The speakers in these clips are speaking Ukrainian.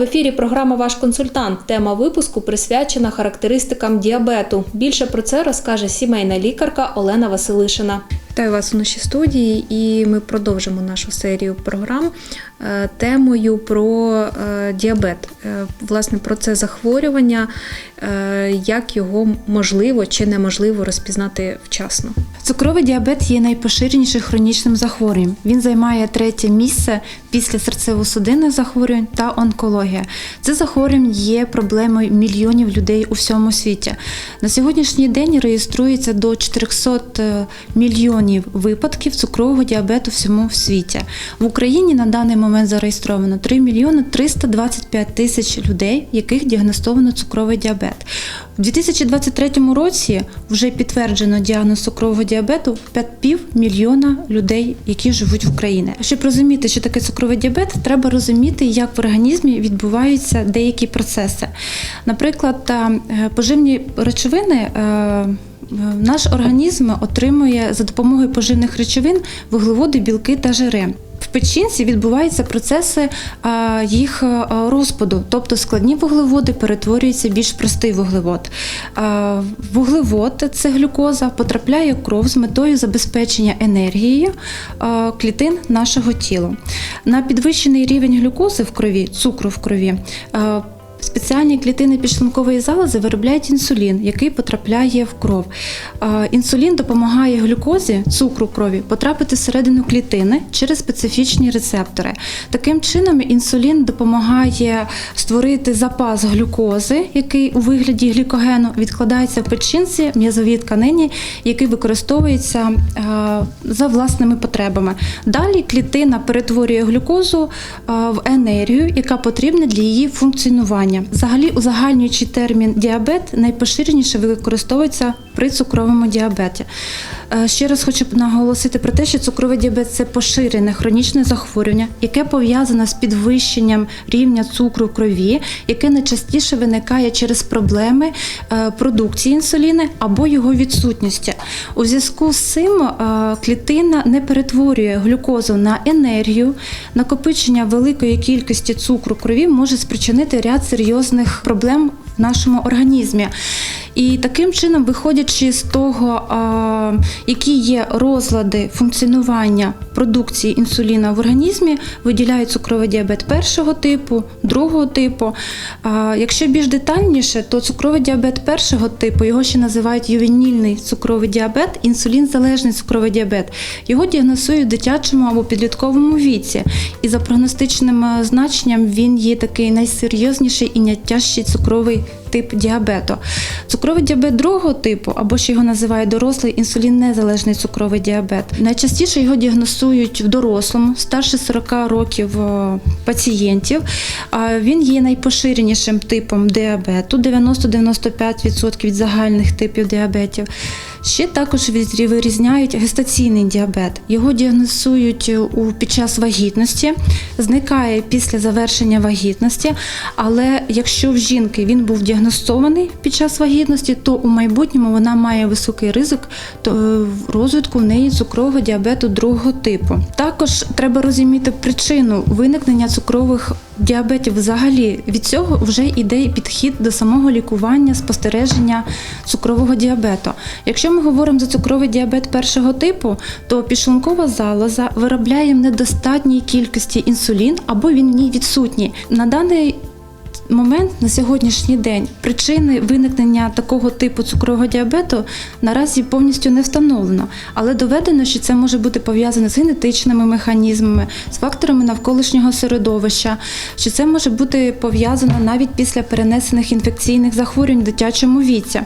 В ефірі. Програма Ваш консультант. Тема випуску присвячена характеристикам діабету. Більше про це розкаже сімейна лікарка Олена Василишина. Вітаю вас у нашій студії, і ми продовжимо нашу серію програм е, темою про е, діабет. Е, Власне, про це захворювання, як його можливо чи неможливо розпізнати вчасно. Цукровий діабет є найпоширенішим хронічним захворюванням. Він займає третє місце після серцево-судинних захворювань та онкологія. Це захворювання є проблемою мільйонів людей у всьому світі. На сьогоднішній день реєструється до 400 мільйонів випадків цукрового діабету в всьому світі. В Україні на даний момент зареєстровано 3 мільйони 325 тисяч людей, яких діагностовано цукровий діабет. У 2023 році вже підтверджено діагноз цукрового діабету пів мільйона людей, які живуть в Україні. Щоб розуміти, що таке цукровий діабет, треба розуміти, як в організмі відбуваються деякі процеси. Наприклад, е, поживні речовини. Е, Наш організм отримує за допомогою поживних речовин вуглеводи, білки та жири. В печінці відбуваються процеси їх а, розпаду, тобто складні вуглеводи перетворюються в більш простий вуглевод. Вуглевод це глюкоза, потрапляє в кров з метою забезпечення енергією клітин нашого тіла. На підвищений рівень глюкози в крові, цукру в крові. Спеціальні клітини підшлункової залози виробляють інсулін, який потрапляє в кров. Інсулін допомагає глюкозі, цукру крові, потрапити всередину клітини через специфічні рецептори. Таким чином, інсулін допомагає створити запас глюкози, який у вигляді глікогену відкладається в печінці м'язовій тканині, який використовується за власними потребами. Далі клітина перетворює глюкозу в енергію, яка потрібна для її функціонування. Взагалі, узагальнюючий термін діабет найпоширеніше використовується при цукровому діабеті. Е, Ще раз хочу наголосити про те, що цукровий діабет це поширене хронічне захворювання, яке пов'язане з підвищенням рівня цукру в крові, яке найчастіше виникає через проблеми е, продукції інсуліну або його відсутності. У зв'язку з цим е, клітина не перетворює глюкозу на енергію, накопичення великої кількості цукру в крові може спричинити ряд серйозних проблем в нашому організмі. І таким чином, виходячи з того, які є розлади функціонування продукції інсуліна в організмі, виділяють цукровий діабет першого типу, другого типу. Якщо більш детальніше, то цукровий діабет першого типу, його ще називають ювенільний цукровий діабет, інсулінзалежний цукровий діабет. Його діагностують в дитячому або підлітковому віці. І за прогностичним е, значенням він є такий найсерйозніший і найтяжчий цукровий тип діабету. Цукровий діабет другого типу, або ще його називають дорослий інсуліннезалежний цукровий діабет. Найчастіше його діагностують в дорослому, старше 40 років е, пацієнтів. Він є найпоширенішим типом діабету, 90-95% від загальних типів діабетів. Ще також вирізняють гестаційний діабет. Його діагностують у під час вагітності, зникає після завершення вагітності. Але якщо в жінки він був діагностований під час вагітності, то у майбутньому вона має високий ризик е, розвитку в неї цукрового діабету другого типу. Також треба розуміти причину виникнення цукрових діабетів. Взагалі від цього вже йде підхід до самого лікування, спостереження цукрового діабету. Якщо ми говоримо за цукровий діабет першого типу, то підшлункова залоза виробляє в недостатній кількості інсулін або він в ній відсутній. На даний момент на сьогоднішній день причини виникнення такого типу цукрового діабету наразі повністю не встановлено, але доведено, що це може бути пов'язане з генетичними механізмами, з факторами навколишнього середовища, що це може бути пов'язано навіть після перенесених інфекційних захворювань в дитячому віці.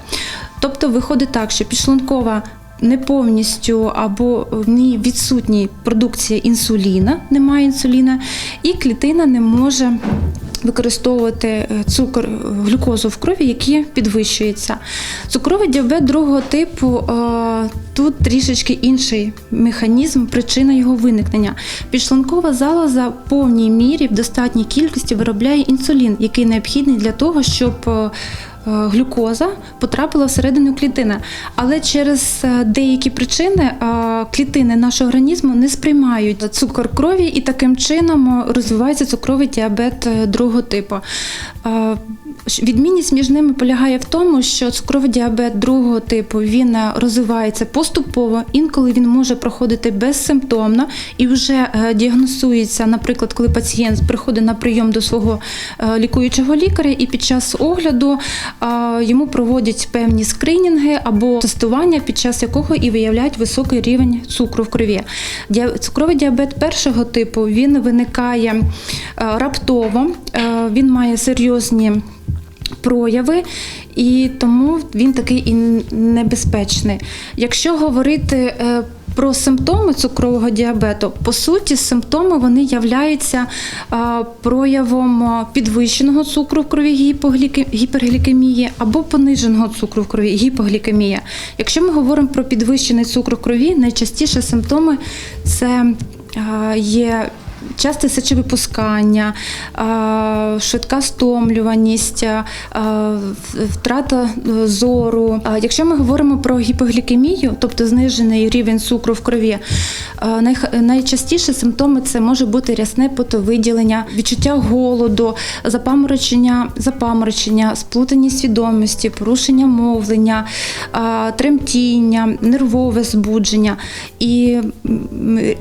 Тобто виходить так, що підшлункова не повністю або в ній відсутній продукція інсуліна, немає інсуліна, і клітина не може використовувати е, цукор, е, глюкозу в крові, які підвищується. Цукровий діабет другого типу е, тут трішечки інший механізм, причина його виникнення. Підшлункова залоза в повній мірі в достатній кількості виробляє інсулін, який необхідний для того, щоб глюкоза потрапила всередину клітини. Але через е, деякі причини е, клітини нашого організму не сприймають цукор крові, і таким чином е, розвивається цукровий діабет е, другого типу. Відмінність між ними полягає в тому, що цукровий діабет другого типу він е, розвивається поступово, інколи він може проходити безсимптомно і вже е, діагностується, наприклад, коли пацієнт приходить на прийом до свого е, лікуючого лікаря, і під час огляду йому проводять певні скринінги або тестування, під час якого і виявляють високий рівень цукру в крові. Цукровий діабет першого типу він виникає раптово, він має серйозні прояви, і тому він такий і небезпечний. Якщо говорити е, про симптоми цукрового діабету, по суті, симптоми вони являються е, проявом підвищеного цукру в крові гіперглікемії або пониженого цукру в крові гіпоглікемія. Якщо ми говоримо про підвищений цукор в крові, найчастіше симптоми це е, є часте сечовипускання, е, швидка стомлюваність, втрата е, зору. Якщо ми говоримо про гіпоглікемію, тобто знижений рівень цукру в крові, е, найчастіше симптоми це може бути рясне потовиділення, відчуття голоду, запаморочення, запаморочення, сплутані свідомості, порушення мовлення, тремтіння, нервове збудження. І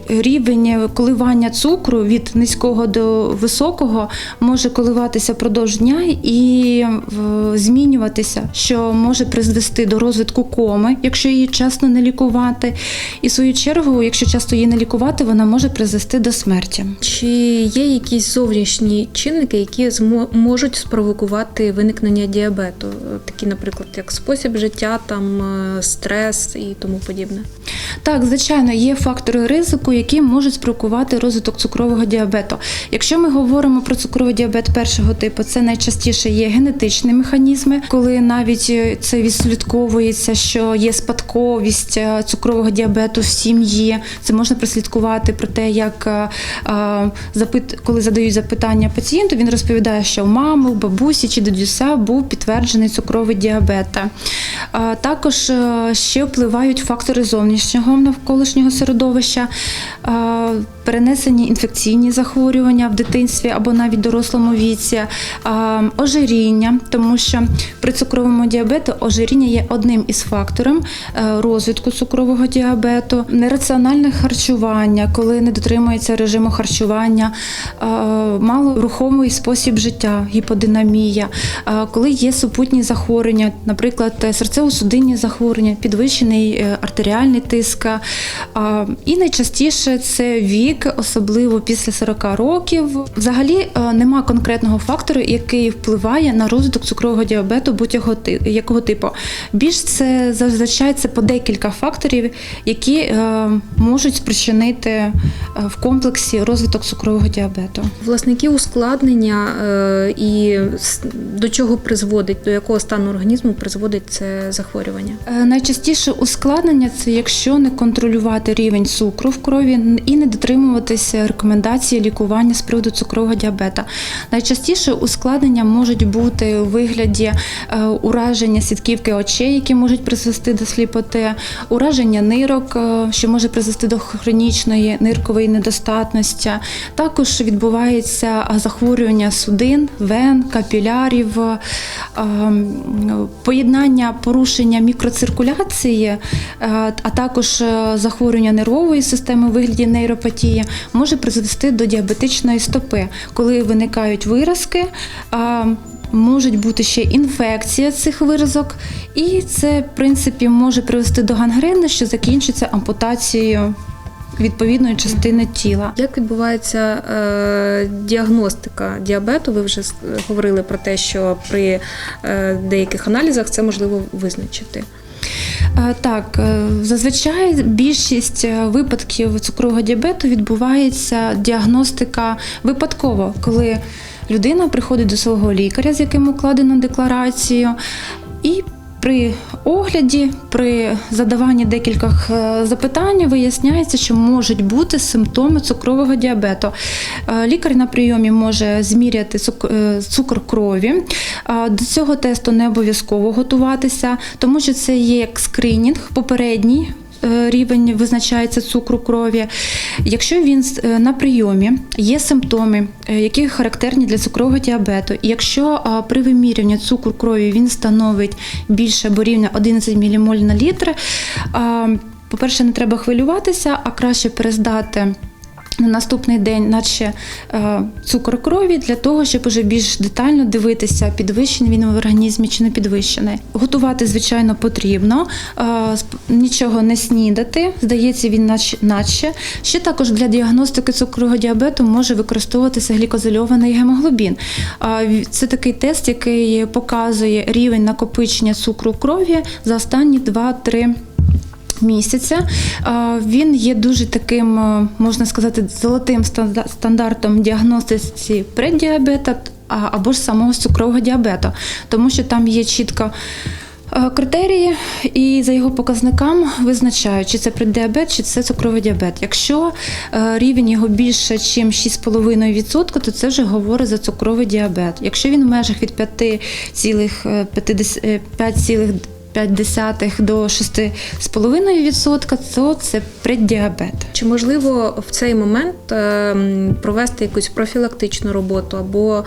рівень коливання цукру від низького до високого може коливатися впродовж дня і змінюватися, що може призвести до розвитку коми, якщо її часто не лікувати. І в свою чергу, якщо часто її не лікувати, вона може призвести до смерті. Чи є якісь зовнішні чинники, які можуть спровокувати виникнення діабету? Такі, наприклад, як спосіб життя, там е, стрес і тому подібне. Так, звичайно, є фактори ризику, які можуть спровокувати розвиток цукрового діабету. Якщо ми говоримо про цукровий діабет першого типу, це найчастіше є генетичні механізми, коли навіть е, це відслідковується, що є спадковість е, цукрового діабету в сім'ї. Це можна прослідкувати про те, як е, запит, коли задають запитання пацієнту, він розповідає, що у мами, у бабусі чи дідуся був підтверджений цукровий діабет. Також ще впливають фактори зовнішнього навколишнього середовища, перенесені інфекційні захворювання в дитинстві або навіть дорослому віці, ожиріння, тому що при цукровому діабету ожиріння є одним із факторів е, розвитку цукрового діабету, нераціональне харчування, коли не дотримується режиму харчування, е, малорухомий спосіб життя, гіподинамія, е, коли є супутні захворювання, наприклад, серцево-судинні захворювання, підвищений артеріальний тиск. І найчастіше це вік, особливо після 40 років. Взагалі е, нема конкретного фактору, який впливає на розвиток цукрового діабету будь-якого якого типу. Більш це зазвичай це по декілька факторів, які е, можуть спричинити е, в комплексі розвиток цукрового діабету. Власне, які ускладнення е, і до чого призводить, до якого стану організму призводить це захворювання? Е, Найчастіше ускладнення це якщо не контролювати рівень цукру в крові і не дотримуватися рекомендацій лікування з приводу цукрового діабета. Найчастіше ускладнення можуть бути у вигляді е, ураження сітківки очей, які можуть призвести до сліпоти, ураження нирок, е, що може призвести до хронічної ниркової недостатності. Також відбувається е, захворювання судин, вен, капілярів, е, поєднання порушення мікроциркуляції, а також захворювання нервової системи у вигляді нейропатії може призвести до діабетичної стопи, коли виникають виразки. Можуть бути ще інфекція цих виразок, і це, в принципі, може привести до гангрени, що закінчиться ампутацією відповідної частини тіла. Як відбувається е, діагностика діабету? Ви вже говорили про те, що при е, деяких аналізах це можливо визначити. Е, Так, е, зазвичай більшість е, випадків цукрового діабету відбувається діагностика випадково, коли людина приходить до свого лікаря, з яким укладено декларацію, і при огляді при задаванні декількох е, запитань виясняється, що можуть бути симптоми цукрового діабету. Е, Лікар на прийомі може зміряти цук- е, крові. До цього тесту не обов'язково готуватися, тому що це є як скринінг попередній. Е, Рівень визначається цукру крові. Якщо він е, на прийомі є симптоми, е, які характерні для цукрового діабету, і якщо при вимірюванні цукру крові він становить більше або рівня 11 мілімоль на літр, по-перше, не треба хвилюватися, а краще перездати. На наступний день, наче е, цукор крові, для того, щоб уже більш детально дивитися, підвищений він в організмі чи не підвищений. Готувати, звичайно, потрібно, е, нічого не снідати. Здається, він наче. Ще також для діагностики цукрового діабету може використовуватися глікозильований гемоглобін. Це такий тест, який показує рівень накопичення цукру крові за останні 2-3 місяця. Він є дуже таким, е, можна сказати, золотим стандартом діагностиці преддіабета або ж самого цукрового діабету, тому що там є чітко. е, Критерії і за його показникам визначають, чи це преддіабет, чи це цукровий діабет. Якщо е, рівень його більше, ніж 6,5%, то це вже говорить за цукровий діабет. Якщо він в межах від е, 5,5 5,5 до 6,5%, то це преддіабет. Чи можливо в цей момент е, провести якусь профілактичну роботу або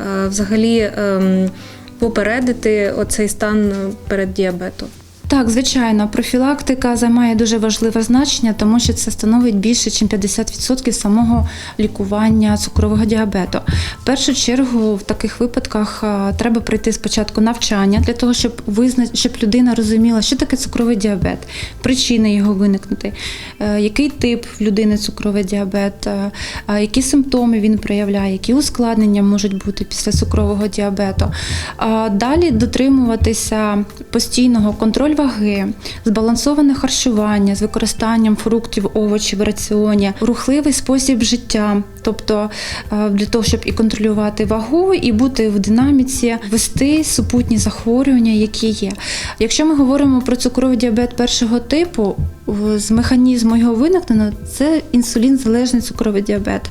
е, взагалі е, попередити оцей стан перед діабетом? Так, звичайно, профілактика займає дуже важливе значення, тому що це становить більше, ніж 50% самого лікування цукрового діабету. В першу чергу, в таких випадках треба пройти спочатку навчання для того, щоб визна... щоб людина розуміла, що таке цукровий діабет, причини його виникнути, е, який тип в людини цукровий діабет, е, які симптоми він проявляє, які ускладнення можуть бути після цукрового діабету. Далі дотримуватися постійного контролю ваги, збалансоване харчування з використанням фруктів, овочів в раціоні, рухливий спосіб життя, тобто е, для того, щоб і контролювати вагу, і бути в динаміці, вести супутні захворювання, які є. Якщо ми говоримо про цукровий діабет першого типу, з механізму його виникнення це інсулін-залежний цукровий діабет.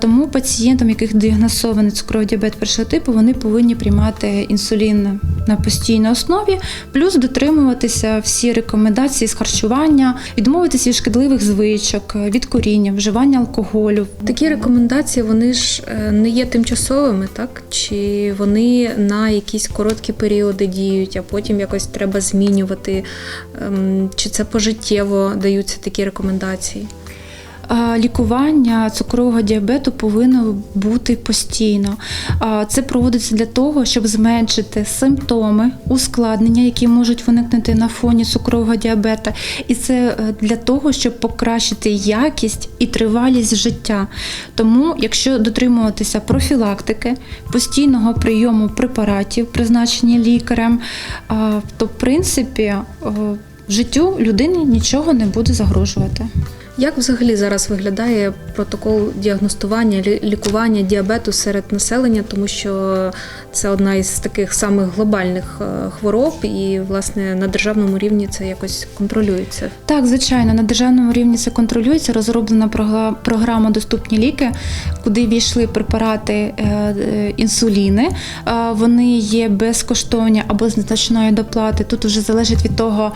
Тому пацієнтам, яких діагностований цукровий діабет першого типу, вони повинні приймати інсулін на постійній основі, плюс дотримуватися всі рекомендації з харчування, відмовитися від шкідливих звичок, від куріння, вживання алкоголю. Такі рекомендації вони ж е, не є тимчасовими, так? Чи вони на якісь короткі періоди діють, а потім якось треба змінювати? Ем, Чи це пожиттєво даються такі рекомендації? Лікування цукрового діабету повинно бути постійно. Це проводиться для того, щоб зменшити симптоми, ускладнення, які можуть виникнути на фоні цукрового діабета. І це е, для того, щоб покращити якість і тривалість життя. Тому, якщо дотримуватися профілактики, постійного прийому препаратів, призначені лікарем, то в принципі життю людини нічого не буде загрожувати. Як взагалі зараз виглядає протокол діагностування, лікування діабету серед населення, тому що це одна із таких самих глобальних е, хвороб, і власне на державному рівні це якось контролюється. Так, звичайно, на державному рівні це контролюється. Розроблена програма Доступні ліки, куди війшли препарати е, е, інсуліни. Вони є безкоштовні або з незначною доплати. Тут вже залежить від того,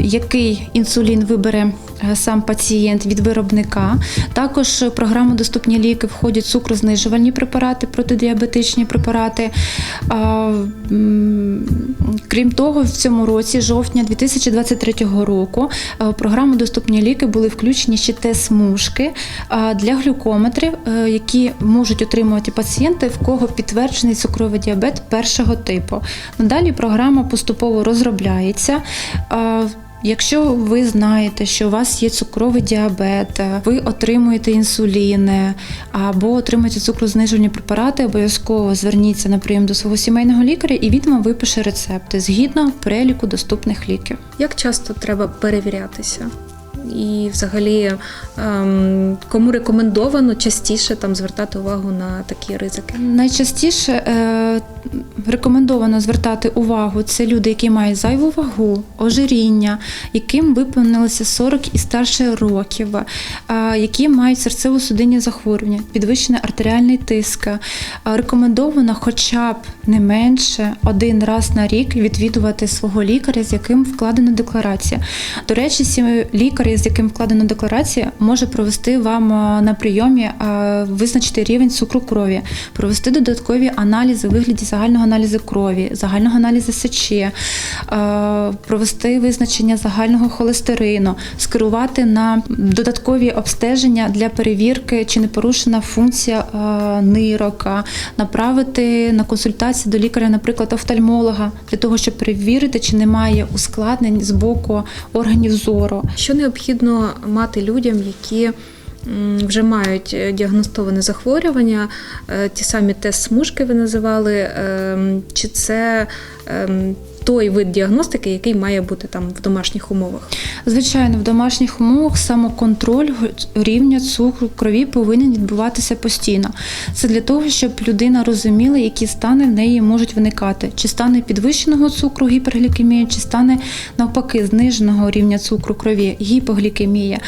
який інсулін вибере сам пацієнт від виробника. Також в програму Доступні ліки входять цукрознижувальні препарати, протидіабетичні препарати. Крім того, в цьому році, жовтня 2023 року, е, в програму Доступні ліки були включені ще тест-смужки для глюкометрів, е, які можуть отримувати пацієнти, в кого підтверджений цукровий діабет першого типу. Надалі програма поступово розробляється. Якщо ви знаєте, що у вас є цукровий діабет, ви отримуєте інсуліни або отримуєте цукрознижувальні препарати, обов'язково зверніться на прийом до свого сімейного лікаря і він вам випише рецепти згідно переліку доступних ліків. Як часто треба перевірятися? І взагалі ем, кому рекомендовано частіше там звертати увагу на такі ризики? Найчастіше е, рекомендовано звертати увагу це люди, які мають зайву вагу, ожиріння, яким виповнилося 40 і старше років, е, які мають серцево-судинні захворювання, підвищений артеріальний тиск. Е, Рекомендовано хоча б не менше один раз на рік відвідувати свого лікаря, з яким вкладена декларація. До речі, сі- лікар, з яким вкладена декларація, може провести вам е, на прийомі е, визначити рівень цукру крові, провести додаткові аналізи у вигляді загального аналізу крові, загального аналізу сечі, е, провести визначення загального холестерину, скерувати на додаткові обстеження для перевірки, чи не порушена функція нирок, е, направити на консультацію до лікаря, наприклад, офтальмолога, для того, щоб перевірити, чи немає ускладнень з боку органів зору. Що необхідно мати людям, які вже мають е, діагностоване захворювання, е, ті самі тест-смужки ви називали, ем, чи це ем, той вид діагностики, який має бути там в домашніх умовах? Звичайно, в домашніх умовах самоконтроль рівня цукру крові повинен відбуватися постійно. Це для того, щоб людина розуміла, які стани в неї можуть виникати: чи стане підвищеного цукру гіперглікемія, чи стане навпаки зниженого рівня цукру крові гіпоглікемія.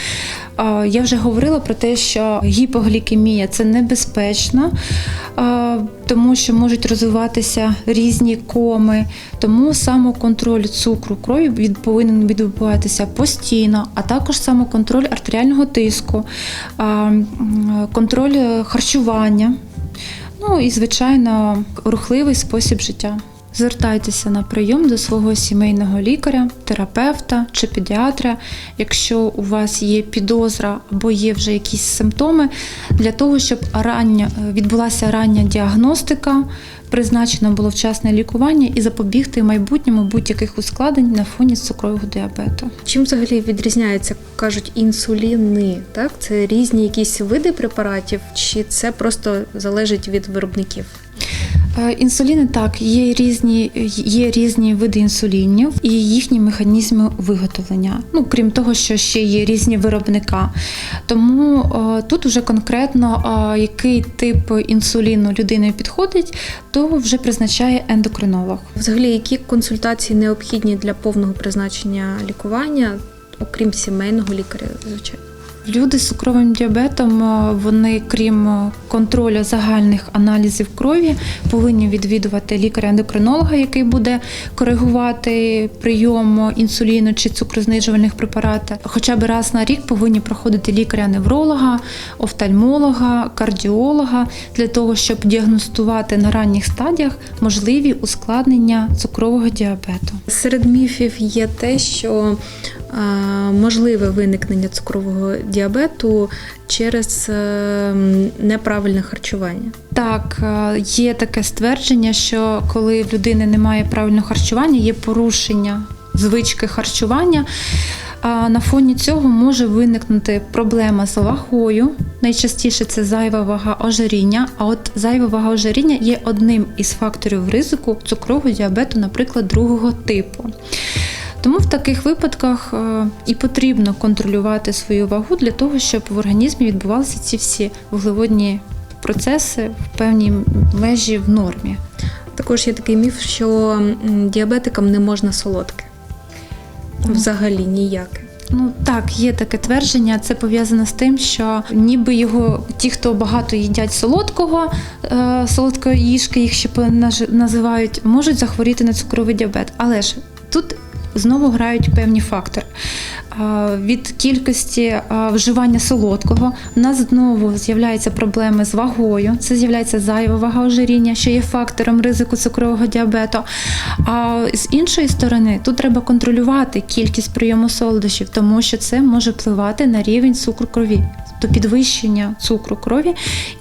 Я вже говорила про те, що гіпоглікемія це небезпечно, тому що можуть розвиватися різні коми. Тому самоконтроль цукру крові від- повинен відбуватися постійно, а також самоконтроль артеріального тиску, контроль е, харчування. Ну і, звичайно, рухливий спосіб життя. Звертайтеся на прийом до свого сімейного лікаря, терапевта чи педіатра, якщо у вас є підозра або є вже якісь симптоми, для того, щоб рання, відбулася рання діагностика, призначено було вчасне лікування і запобігти майбутньому будь-яких ускладнень на фоні цукрового діабету. Чим взагалі відрізняється, кажуть, інсуліни? Так? Це різні якісь види препаратів, чи це просто залежить від виробників? Е, Інсуліни так, є різні, є різні види інсулінів і їхні механізми виготовлення. Ну крім того, що ще є різні виробника. Тому е, тут вже конкретно е, який тип інсуліну людини підходить, то вже призначає ендокринолог. Взагалі, які консультації необхідні для повного призначення лікування, окрім сімейного лікаря, звичайно? Люди з цукровим діабетом, е, вони, крім е, контролю загальних аналізів крові, повинні відвідувати лікаря-ендокринолога, який буде коригувати прийом інсуліну чи цукрознижувальних препаратів. Хоча б раз на рік повинні проходити лікаря-невролога, офтальмолога, кардіолога для того, щоб діагностувати на ранніх стадіях можливі ускладнення цукрового діабету. Серед міфів є те, що е, можливе виникнення цукрового діабету через е, неправильне харчування. Так, е, є таке ствердження, що коли в людини немає правильного харчування, є порушення звички харчування. А на фоні цього може виникнути проблема з вагою. Найчастіше це зайва вага ожиріння. А от зайва вага ожиріння є одним із факторів ризику цукрового діабету, наприклад, другого типу. Тому в таких випадках е, і потрібно контролювати свою вагу для того, щоб в організмі відбувалися ці всі вуглеводні процеси в певній межі в нормі. Також є такий міф, що діабетикам не можна солодке. Взагалі ніяке. Ну так, є таке твердження. Це пов'язано з тим, що ніби його ті, хто багато їдять солодкого, е, солодкої їжки, їх ще називають, можуть захворіти на цукровий діабет. Але ж тут знову грають певні фактори. Від кількості вживання солодкого у нас знову з'являються проблеми з вагою. Це з'являється зайва вага ожиріння, що є фактором ризику цукрового діабету. А з іншої сторони, тут треба контролювати кількість прийому солодощів, тому що це може впливати на рівень цукру крові, до підвищення цукру крові,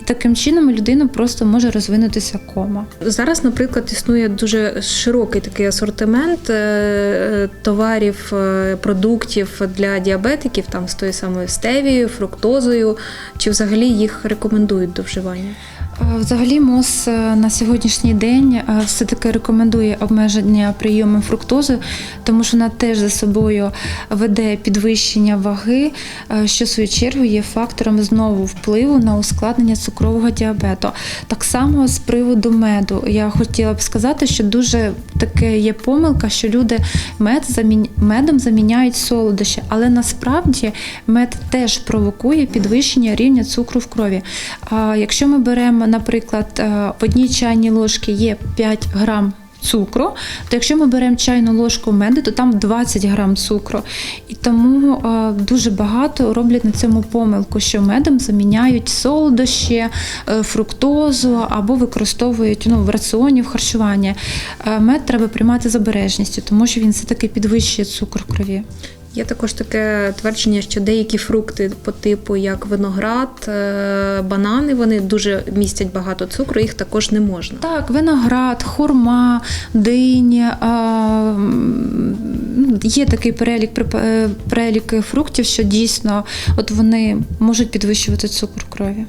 таким чином людина просто може розвинутися кома. Зараз, наприклад, існує дуже широкий такий асортимент е, товарів, е, продуктів для діабетиків, там з тою самою стевією, фруктозою, чи взагалі їх рекомендують до вживання. Е, Взагалі МОЗ е, на сьогоднішній день е, все-таки рекомендує обмеження прийому фруктози, тому що вона теж за собою веде підвищення ваги, що в свою чергу є фактором знову впливу на ускладнення цукрового діабету. Так само з приводу меду. Я хотіла б сказати, що дуже таке є помилка, що люди мед замін... медом заміняють солодощі, але насправді мед теж провокує підвищення рівня цукру в крові. А якщо ми беремо, наприклад, е, в одній чайній ложці є 5 грам. Цукру, то якщо ми беремо чайну ложку меду, то там 20 грам цукру. І тому е, дуже багато роблять на цьому помилку, що медом заміняють солодощі, е, фруктозу або використовують ну, в раціоні в харчуванні. Мед треба приймати з обережністю, тому що він все-таки підвищує цукор в крові. Є також таке твердження, що деякі фрукти по типу як виноград, е, банани, вони дуже містять багато цукру, їх також не можна. Так, виноград, хурма, дині. м, ну, Є такий перелік е, перелік фруктів, що дійсно от вони можуть підвищувати цукор крові,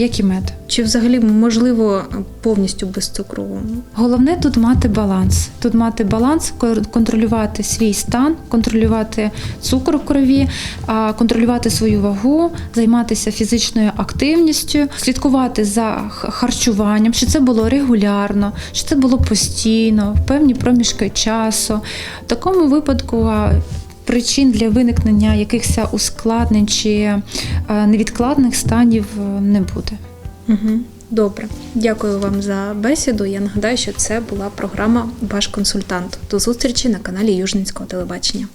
як і мед. Чи взагалі можливо повністю без цукру? Головне тут мати баланс. Тут мати баланс, контролювати свій стан, контролювати цукор в крові, контролювати свою вагу, займатися фізичною активністю, слідкувати за харчуванням, щоб це було регулярно, щоб це було постійно, в певні проміжки часу. В такому випадку. Причин для виникнення якихось ускладнень чи е, невідкладних станів е, не буде. Угу. Добре, дякую вам за бесіду. Я нагадаю, що це була програма Ваш консультант. До зустрічі на каналі Южницького телебачення.